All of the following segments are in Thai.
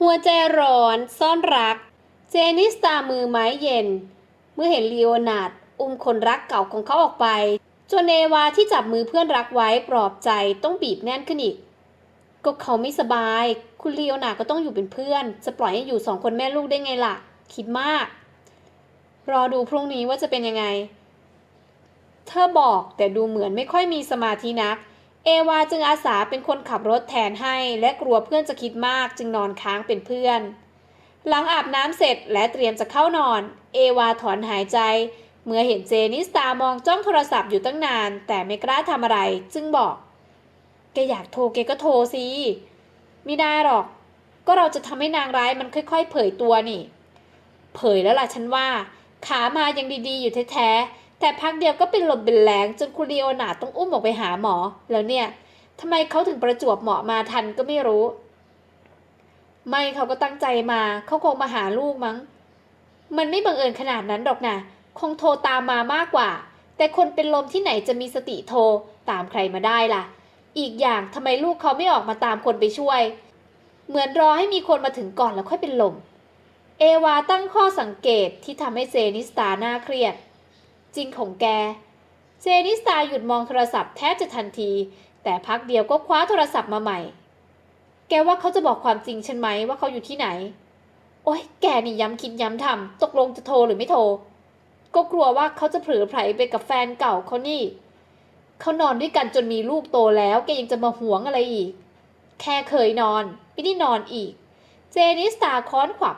หัวใจร้อนซ่อนรัก เจนิสตามือไม้เย็น เมื่อเห็นลีโอนาร์ดอุ้มคนรักเก่าของเขาออกไป จนเอวาที่จับมือเพื่อนรักไว้ปลอบใจต้องบีบแน่นขึ้นอีก ก็เขาไม่สบาย คุณลีโอนาร์ดก็ต้องอยู่เป็นเพื่อน จะปล่อยให้อยู่สองคนแม่ลูกได้ไงล่ะ คิดมาก รอดูพรุ่งนี้ว่าจะเป็นยังไง เธอบอกแต่ดูเหมือนไม่ค่อยมีสมาธินัก เอวาจึงอาสาเป็นคนขับรถแทนให้และกลัวเพื่อนจะคิดมากจึงนอนค้างเป็นเพื่อน หลังอาบน้ำเสร็จและเตรียมจะเข้านอน เอวาถอนหายใจ เมื่อเห็นเจนิสตามองจ้องโทรศัพท์อยู่ตั้งนาน แต่ไม่กล้าทำอะไร จึงบอก แกอยากโทรแกก็โทรสิไม่ได้หรอก ก็เราจะทำให้นางร้ายมันค่อย ๆ เผยตัวนี่ เผยแล้วล่ะฉันว่า ขามายังดีๆ อยู่แท้ๆ แต่พักเดียวก็เป็นลมเป็นแรงจนคุณลีโอนาต้องอุ้มออกไปหาหมอ แล้วเนี่ยทำไมเขาถึงประจวบเหมาะมาทันก็ไม่รู้ ไม่เขาก็ตั้งใจมา เขาคงมาหาลูกมั้ง มันไม่บังเอิญขนาดนั้นหรอกนะคงโทรตามมามากกว่า แต่คนเป็นลมที่ไหนจะมีสติโทรตามใครมาได้ล่ะ อีกอย่างทำไมลูกเขาไม่ออกมาตามคนไปช่วย เหมือนรอให้มีคนมาถึงก่อนแล้วค่อยเป็นลม เอวาตั้งข้อสังเกตที่ทำให้เจนิสตาหน่าเครียด จริงของแก เจนิสตาหยุดมองโทรศัพท์แทบจะทันที แต่พักเดียวก็คว้าโทรศัพท์มาใหม่ แกว่าเขาจะบอกความจริงฉันไหมว่าเขาอยู่ที่ไหน โอ๊ย แกนี่ย้ำคิดย้ำทำตกลงจะโทรหรือไม่โทร ก็กลัวว่าเขาจะเผลอไผลไปกับแฟนเก่าเขานี่ เขานอนด้วยกันจนมีลูกโตแล้ว แกยังจะมาหวงอะไรอีก แค่เคยนอนไม่ได้นอนอีก เจนิสตาค้อนขวับ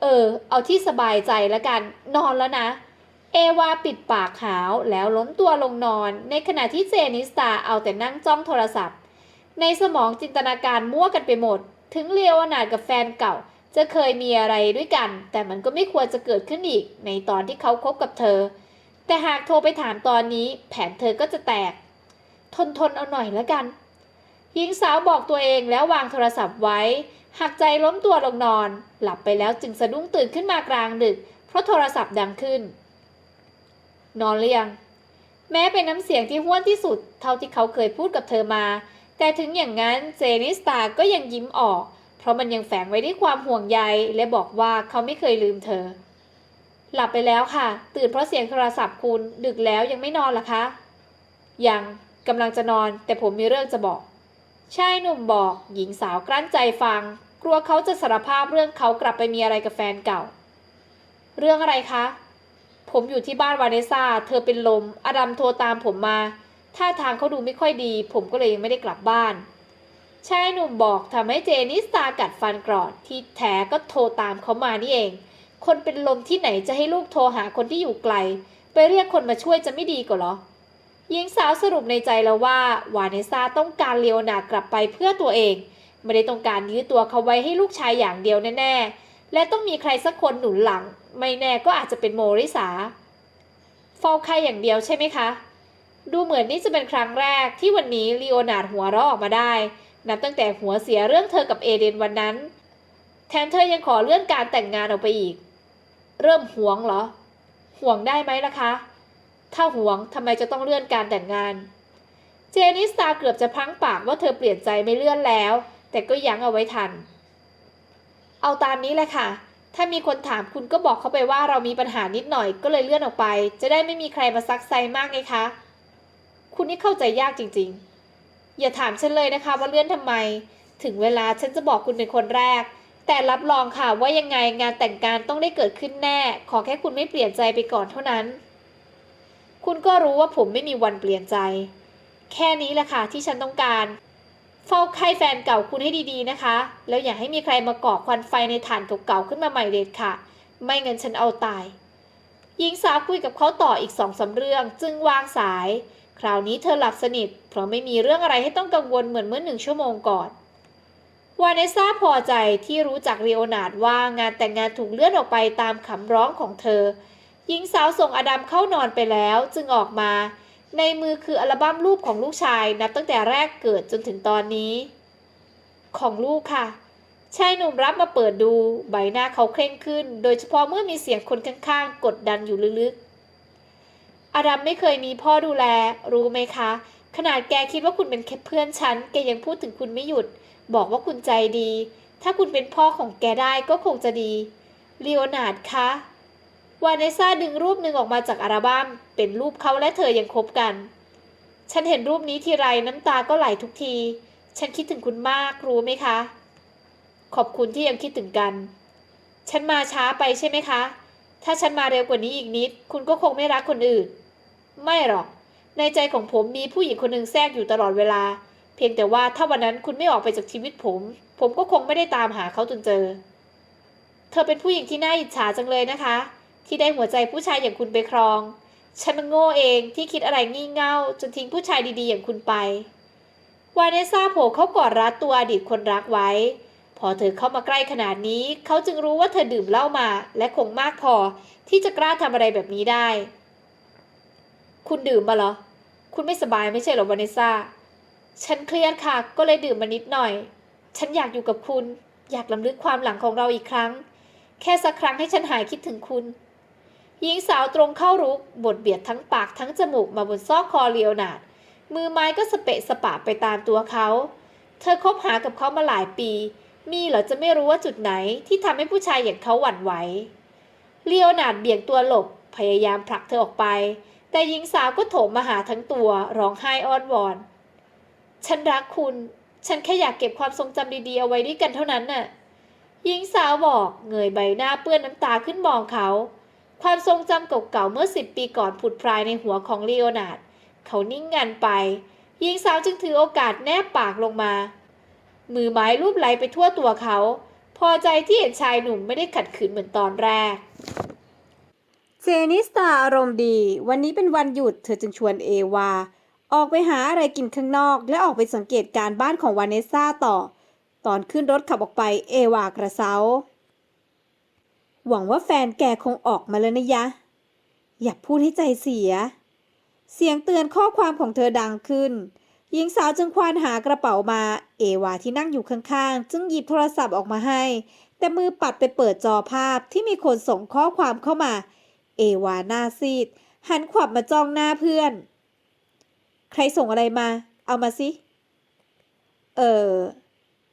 เออ เอาที่สบายใจแล้วกัน นอนแล้วนะ เอวาปิดปากหาวแล้วล้มตัวลงนอน ในขณะที่เจนิสตาเอาแต่นั่งจ้องโทรศัพท์ ในสมองจินตนาการมั่วกันไปหมด ถึงเลโอนาดกับแฟนเก่า จะเคยมีอะไรด้วยกัน แต่มันก็ไม่ควรจะเกิดขึ้นอีก ในตอนที่เขาคบกับเธอ แต่หากโทรไปถามตอนนี้ แผนเธอก็จะแตก ทนทนเอาหน่อยแล้วกัน หญิงสาวบอกตัวเองแล้ววางโทรศัพท์ไว้ หักใจล้มตัวลงนอน หลับไปแล้วจึงสะดุ้งตื่นขึ้นมากลางดึก เพราะโทรศัพท์ดังขึ้น นอนหรือยัง แม้เป็นน้ำเสียงที่ห้วนที่สุด เท่าที่เขาเคยพูดกับเธอมา แต่ถึงอย่างนั้นเจนิสตาก็ยังยิ้มออก เพราะมันยังแฝงไว้ด้วยความห่วงใยและบอกว่าเขาไม่เคยลืมเธอ หลับไปแล้วค่ะ ตื่นเพราะเสียงโทรศัพท์คุณ ดึกแล้วยังไม่นอนหรอคะ ยังกำลังจะนอน แต่ผมมีเรื่องจะบอกชายหนุ่มบอกหญิงสาวกลั้นใจฟัง กลัวเขาจะสารภาพเรื่องเขากลับไปมีอะไรกับแฟนเก่า เรื่องอะไรคะ ผมอยู่ที่บ้านวาเนซ่า เธอเป็นลม อดัมโทรตามผมมา ท่าทางเขาดูไม่ค่อยดี ผมก็เลยยังไม่ได้กลับบ้านชายหนุ่มบอกทำให้เจนิสตากัดฟันกรอด ที่แท้ก็โทรตามเขามานี่เอง คนเป็นลมที่ไหนจะให้ลูกโทรหาคนที่อยู่ไกล ไปเรียกคนมาช่วยจะไม่ดีกว่าเหรอหญิงสาวสรุปในใจแล้วว่าวาเนซ่าต้องการเลโอนากลับไปเพื่อตัวเอง ไม่ได้ต้องการยื้อตัวเขาไว้ให้ลูกชายอย่างเดียวแน่ๆ และต้องมีใครสักคนหนุนหลัง ไม่แน่ก็อาจจะเป็นโมริสาเฝ้าใครอย่างเดียวใช่ไหมคะ ดูเหมือนนี่จะเป็นครั้งแรกที่วันนี้ลีโอนาร์ดหัวเราะออกมาได้ นับตั้งแต่หัวเสียเรื่องเธอกับเอเดนวันนั้น แถมเธอยังขอเลื่อนการแต่งงานออกไปอีก เริ่มหวงเหรอ ห่วงได้ไหมล่ะคะ ถ้าหวงทำไมจะต้องเลื่อนการแต่งงาน เจนิสตาเกือบจะพังปากว่าเธอเปลี่ยนใจไม่เลื่อนแล้ว แต่ก็ยั้งเอาไว้ทัน เอาตามนี้แหละค่ะ ถ้ามีคนถามคุณก็บอกเขาไปว่าเรามีปัญหานิดหน่อยก็เลยเลื่อนออกไป จะได้ไม่มีใครมาซักไซมากไงคะ คุณนี่เข้าใจยากจริงๆ อย่าถามฉันเลยนะคะว่าเลื่อนทำไม ถึงเวลาฉันจะบอกคุณเป็นคนแรก แต่รับรองค่ะว่ายังไงงานแต่งงานต้องได้เกิดขึ้นแน่ ขอแค่คุณไม่เปลี่ยนใจไปก่อนเท่านั้น คุณก็รู้ว่าผมไม่มีวันเปลี่ยนใจ แค่นี้แหละค่ะที่ฉันต้องการ เฝ้าไข้แฟนเก่าคุณให้ดีๆนะคะ แล้วอย่าให้มีใครมาก่อควันไฟในฐานเก่าๆขึ้นมาใหม่เด็ดค่ะ ไม่งั้นฉันเอาตาย หญิงสาวคุยกับเขาต่ออีกสองสาเรื่อง จึงวางสาย คราวนี้เธอหลับสนิท เพราะไม่มีเรื่องอะไรให้ต้องกังวลเหมือนเมื่อหนึ่งชั่วโมงก่อนวาเนซ่าพอใจที่รู้จักเรโอนาร์ดว่างานแต่งงานถูกเลื่อนออกไปตามคำร้องของเธอ หญิงสาวส่งอดัมเข้านอนไปแล้วจึงออกมา ในมือคืออัลบั้มรูปของลูกชายนับตั้งแต่แรกเกิดจนถึงตอนนี้ ของลูกค่ะชายหนุ่มรับมาเปิดดูใบหน้าเขาเคร่งขึ้น โดยเฉพาะเมื่อมีเสียงคนข้างๆ กดดันอยู่ลึกๆ อดัมไม่เคยมีพ่อดูแล รู้ไหมคะ ขนาดแกคิดว่าคุณเป็นแค่เพื่อนฉัน แกยังพูดถึงคุณไม่หยุด บอกว่าคุณใจดี ถ้าคุณเป็นพ่อของแกได้ก็คงจะดีลีโอนาร์ดคะ วาเนซ่าดึงรูปหนึ่งออกมาจากอัลบั้มเป็นรูปเขาและเธอยังคบกัน ฉันเห็นรูปนี้ทีไรน้ำตาก็ไหลทุกที ฉันคิดถึงคุณมากรู้ไหมคะ ขอบคุณที่ยังคิดถึงกัน ฉันมาช้าไปใช่ไหมคะ ถ้าฉันมาเร็วกว่านี้อีกนิด คุณก็คงไม่รักคนอื่น ไม่หรอก ในใจของผมมีผู้หญิงคนหนึ่งแทรกอยู่ตลอดเวลา เพียงแต่ว่าถ้าวันนั้นคุณไม่ออกไปจากชีวิตผม ผมก็คงไม่ได้ตามหาเขาจนเจอ เธอเป็นผู้หญิงที่น่าอิจฉาจังเลยนะคะ ที่ได้หัวใจผู้ชายอย่างคุณไปครอง ฉันมันโง่เองที่คิดอะไรงี่เง่าจนทิ้งผู้ชายดีๆอย่างคุณไป วาเนซ่าโผล่เข้ากอดรัดตัวอดีตคนรักไว้ พอเธอเข้ามาใกล้ขนาดนี้ เขาจึงรู้ว่าเธอดื่มเหล้ามา และคงมากพอที่จะกล้าทำอะไรแบบนี้ได้ คุณดื่มมาเหรอ คุณไม่สบายไม่ใช่เหรอวาเนซ่า ฉันเครียดค่ะ ก็เลยดื่มมานิดหน่อย ฉันอยากอยู่กับคุณ อยากลำลึกความหลังของเราอีกครั้ง แค่สักครั้งให้ฉันหายคิดถึงคุณ หญิงสาวตรงเข้ารุกบดเบียดทั้งปากทั้งจมูกมาบนซอกคอเลียวนาด มือไม้ก็สเปะสปะไปตามตัวเขา เธอคบหากับเขามาหลายปี มีเหรอจะไม่รู้ว่าจุดไหนที่ทำให้ผู้ชายอย่างเขาหวั่นไหว เลียวนาดเบี่ยงตัวหลบพยายามผลักเธอออกไป แต่หญิงสาวก็โถมมาหาทั้งตัวร้องไห้อ้อนวอน ฉันรักคุณ ฉันแค่อยากเก็บความทรงจำดีๆเอาไว้ด้วยกันเท่านั้นน่ะ หญิงสาวบอกเงยใบหน้าเปื้อนน้ำตาขึ้นมองเขา ความทรงจำเก่าๆเมื่อสิบปีก่อนผุดพรายในหัวของลีโอนาร์ดเขานิ่งงันไปหญิงสาวจึงถือโอกาสแนบปากลงมา มือไม้รูปไหลไปทั่วตัวเขา พอใจที่เห็นชายหนุ่มไม่ได้ขัดขืนเหมือนตอนแรก เจนิสตาอารมณ์ดี วันนี้เป็นวันหยุดเธอจึงชวนเอวา ออกไปหาอะไรกินข้างนอก และออกไปสังเกตการบ้านของวานเนสซ่าต่อ ตอนขึ้นรถขับออกไปเอวากระเซา หวังว่าแฟนแกคงออกมาแล้วนะยะ อย่าพูดให้ใจเสีย เสียงเตือนข้อความของเธอดังขึ้น หญิงสาวจึงควานหากระเป๋ามา เอวาที่นั่งอยู่ข้างๆ จึงหยิบโทรศัพท์ออกมาให้ แต่มือปัดไปเปิดจอภาพที่มีคนส่งข้อความเข้ามา เอวาหน้าซีด หันขวับมาจ้องหน้าเพื่อน ใครส่งอะไรมา เอามาสิ เออ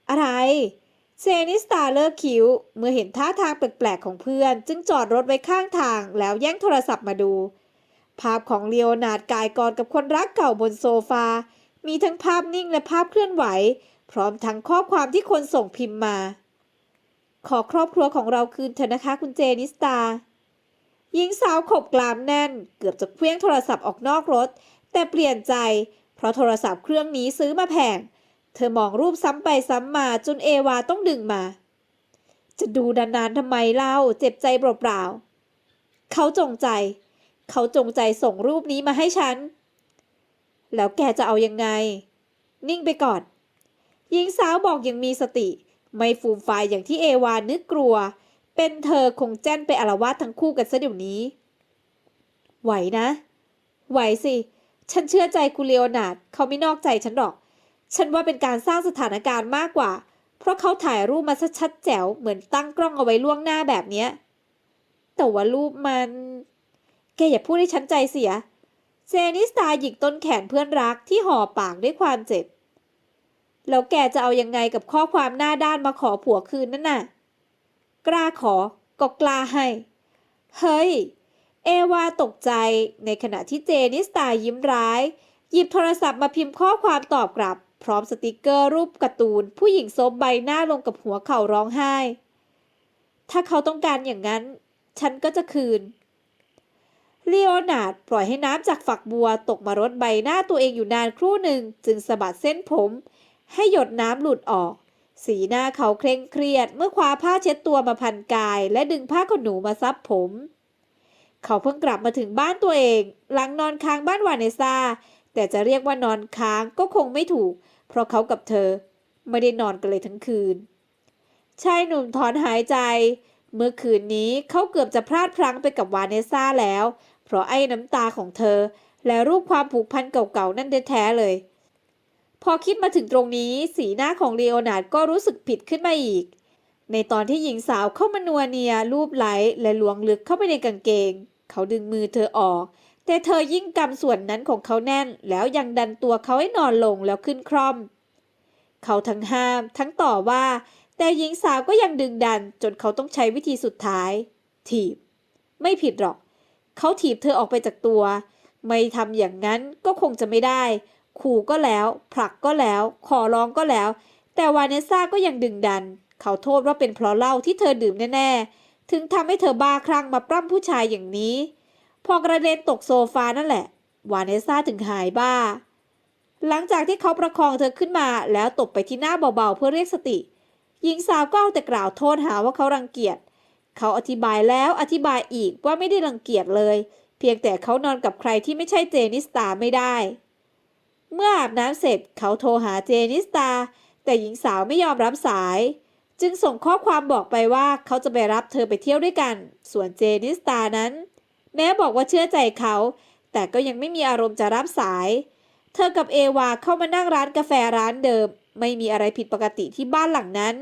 อะไร เซนิสตาเลิกคิ้ว เมื่อเห็นท่าทางแปลกๆของเพื่อน จึงจอดรถไว้ข้างทางแล้วแย่งโทรศัพท์มาดู ภาพของเลโอนาร์ดกายกอดกับคนรักเก่าบนโซฟา มีทั้งภาพนิ่งและภาพเคลื่อนไหว พร้อมทั้งข้อความที่คนส่งพิมพ์มา ขอครอบครัวของเราคืนเถอะนะคะคุณเจนิสตาหญิงสาวขบกลามแน่น เกือบจะเคลี้ยงโทรศัพท์ออกนอกรถ แต่เปลี่ยนใจ เพราะโทรศัพท์เครื่องนี้ซื้อมาแพง เธอมองรูปซ้ำไปซ้ำมาจนเอวาต้องดึงมา จะดูนานๆทำไมเล่าเจ็บใจเปล่าๆเขาจงใจ เขาจงใจส่งรูปนี้มาให้ฉัน แล้วแกจะเอายังไง นิ่งไปก่อนหญิงสาวบอกอยังมีสติ ไม่ฟูมฟายอย่างที่เอวานึกกลัว เป็นเธอคงแจ้นไปอารวาสทั้งคู่กันซะเดี๋ยวนี้ ไหวนะ ไหวสิ ฉันเชื่อใจคุเลโอนาร์ดเขาไม่นอกใจฉันหรอก ฉันว่าเป็นการสร้างสถานการณ์มากกว่า เพราะเขาถ่ายรูปมาชัดแจ๋วเหมือนตั้งกล้องเอาไว้ล่วงหน้าแบบเนี้ยแต่ว่ารูปมัน แกอย่าพูดให้ฉันใจเสีย เจนิสตาหยิกต้นแขนเพื่อนรักที่ห่อปากด้วยความเจ็บ แล้วแกจะเอายังไงกับข้อความหน้าด้านมาขอผัวคืนนั่นน่ะ กล้าขอก็กล้าให้ เฮ้ย เอวาตกใจในขณะที่เจนิสตายิ้มร้าย หยิบโทรศัพท์มาพิมพ์ข้อความตอบกลับ พร้อมสติกเกอร์รูปการ์ตูน ผู้หญิงซบใบหน้าลงกับหัวเข่าร้องไห้ ถ้าเขาต้องการอย่างนั้น ฉันก็จะคืนเลโอนาร์ดปล่อยให้น้ำจากฝักบัวตกมารดใบหน้าตัวเองอยู่นานครู่หนึ่ง จึงสะบัดเส้นผม ให้หยดน้ำหลุดออก สีหน้าเขาเคร่งเครียด เมื่อคว้าผ้าเช็ดตัวมาพันกาย และดึงผ้าขนหนูมาซับผม เขาเพิ่งกลับมาถึงบ้านตัวเอง หลังนอนค้างบ้านวานเนซ่า แต่จะเรียกว่านอนค้างก็คงไม่ถูก เพราะเขากับเธอ ไม่ได้นอนกันเลยทั้งคืน ชายหนุ่มถอนหายใจ เมื่อคืนนี้เขาเกือบจะพลาดพลั้งไปกับวานเนซ่าแล้ว เพราะไอ้น้ำตาของเธอ และรูปความผูกพันเก่าๆนั่นแท้ๆเลย พอคิดมาถึงตรงนี้ สีหน้าของเลโอนาร์ดก็รู้สึกผิดขึ้นมาอีก ในตอนที่หญิงสาวเข้ามานัวเนียรูปไหลและลวงลึกเข้าไปในกางเกง เขาดึงมือเธอออก แต่เธอยิ่งกำส่วนนั้นของเขาแน่น แล้วยังดันตัวเขาให้นอนลงแล้วขึ้นคร่อม เขาทั้งห้าม ทั้งต่อว่า แต่หญิงสาวก็ยังดึงดัน จนเขาต้องใช้วิธีสุดท้าย ถีบ ไม่ผิดหรอก เขาถีบเธอออกไปจากตัว ไม่ทำอย่างนั้นก็คงจะไม่ได้ ขู่ก็แล้ว ผลักก็แล้ว ขอร้องก็แล้ว แต่วาเนสซ่าก็ยังดึงดัน เขาโทษว่าเป็นเพราะเหล้าที่เธอดื่มแน่ๆ ถึงทำให้เธอบ้าคลั่งมาปล้ำผู้ชายอย่างนี้ พอกระเด็นตกโซฟานั่นแหละ วาเนสซ่าถึงหายบ้า หลังจากที่เขาประคองเธอขึ้นมาแล้วตบไปที่หน้าเบาๆเพื่อเรียกสติ หญิงสาวก็เอาแต่กล่าวโทษหาว่าเขารังเกียจ เขาอธิบายแล้วอธิบายอีกว่าไม่ได้รังเกียจเลย เพียงแต่เขานอนกับใครที่ไม่ใช่เจนิสตาไม่ได้ เมื่ออาบน้ำเสร็จเขาโทรหาเจนิสตา แต่หญิงสาวไม่ยอมรับสาย จึงส่งข้อความบอกไปว่าเขาจะไปรับเธอไปเที่ยวด้วยกัน ส่วนเจนิสตานั้น แม้บอกว่าเชื่อใจเขา แต่ก็ยังไม่มีอารมณ์จะรับสาย เธอกับเอวาเข้ามานั่งร้านกาแฟร้านเดิม ไม่มีอะไรผิดปกติที่บ้านหลังนั้น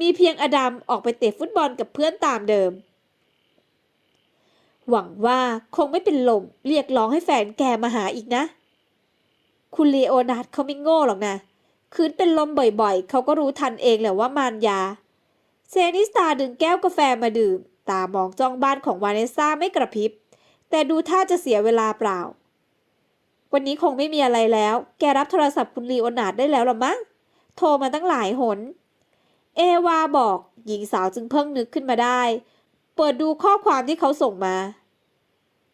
มีเพียงอดัมออกไปเตะฟุตบอลกับเพื่อนตามเดิม หวังว่าคงไม่เป็นลมเรียกร้องให้แฟนแกมาหาอีกนะ คุณเลโอนาร์ดเขาไม่โง่หรอกนะคืนเป็นลมบ่อยๆ เขาก็รู้ทันเองแหละว่ามารยา เซนิสตาดึงแก้วกาแฟมาดื่ม ตามองจ้องบ้านของวาเนสซ่าไม่กระพริบ แต่ดูท่าจะเสียเวลาเปล่า วันนี้คงไม่มีอะไรแล้ว แกรับโทรศัพท์คุณลีโอนาร์ดได้แล้วหรอมั้ง โทรมาตั้งหลายหน เอวาบอก หญิงสาวจึงเพิ่งนึกขึ้นมาได้ เปิดดูข้อความที่เขาส่งมา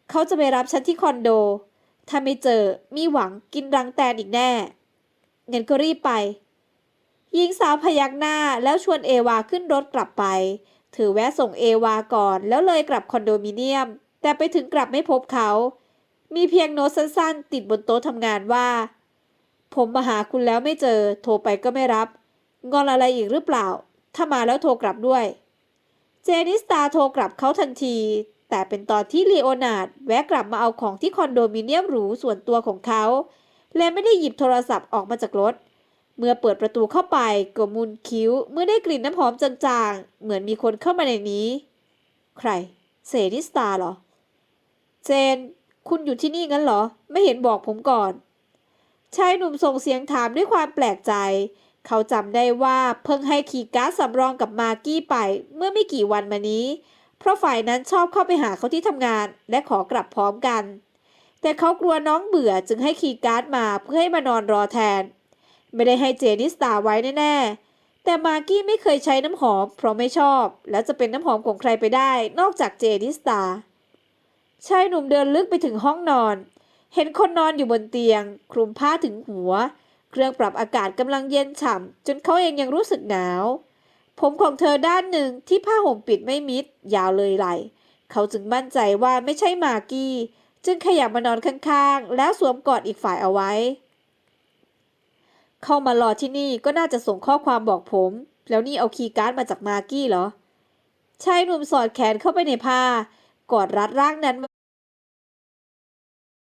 เขาจะไปรับฉันที่คอนโด ถ้าไม่เจอ มีหวังกินรังแตนอีกแน่ เงินก็รีบไปหญิงสาวพยักหน้าแล้วชวนเอวาขึ้นรถกลับไป ถือแวะส่งเอวาก่อนแล้วเลยกลับคอนโดมิเนียม แต่ไปถึงกลับไม่พบเขา มีเพียงโน้ตสั้นๆ ติดบนโต๊ะทำงานว่า ผมมาหาคุณแล้วไม่เจอ โทรไปก็ไม่รับ งอนอะไรอีกหรือเปล่า ถ้ามาแล้วโทรกลับด้วย เจนิสตาโทรกลับเขาทันที แต่เป็นตอนที่ลีโอนาร์ดแวะกลับมาเอาของที่คอนโดมิเนียมหรูส่วนตัวของเขา และไม่ได้หยิบโทรศัพท์ออกมาจากรถเมื่อเปิดประตูเข้าไปก็มุนคิ้ว เมื่อได้กลิ่นน้ำหอมจางๆ เหมือนมีคนเข้ามาในนี้ ใคร เซนิสตาเหรอ เจน คุณอยู่ที่นี่งั้นเหรอ ไม่เห็นบอกผมก่อน ชายหนุ่มส่งเสียงถามด้วยความแปลกใจ เขาจำได้ว่าเพิ่งให้คีการ์ดสำรองกับมากกี้ไป เมื่อไม่กี่วันมานี้ เพราะฝ่ายนั้นชอบเข้าไปหาเขาที่ทำงาน และขอกลับพร้อมกัน แต่เขากลัวน้องเบื่อจึงให้คีการ์ดมาเพื่อให้มานอนรอแทน ไม่ได้ให้เจนิสตาไว้แน่ๆ แต่มากกี้ไม่เคยใช้น้ำหอม เพราะไม่ชอบ และจะเป็นน้ำหอมของใครไปได้ นอกจากเจนิสตา ชายหนุ่มเดินลึกไปถึงห้องนอน เห็นคนนอนอยู่บนเตียง คลุมผ้าถึงหัว เครื่องปรับอากาศกำลังเย็นฉ่ำจนเขาเองยังรู้สึกหนาว ผมของเธอด้านหนึ่งที่ผ้าห่มปิดไม่มิด ยาวเลยไหล เขาจึงมั่นใจว่าไม่ใช่มากกี้ จึงขยับมานอนข้างๆ แล้วสวมกอดอีกฝ่ายเอาไว้ เข้ามารอที่นี่ก็น่าจะส่งข้อความบอกผม แล้วนี่เอาคีย์การ์ดมาจากมากี้เหรอชายหนุ่มสอดแขนเข้าไปในผ้ากอดรัดร่างนั้น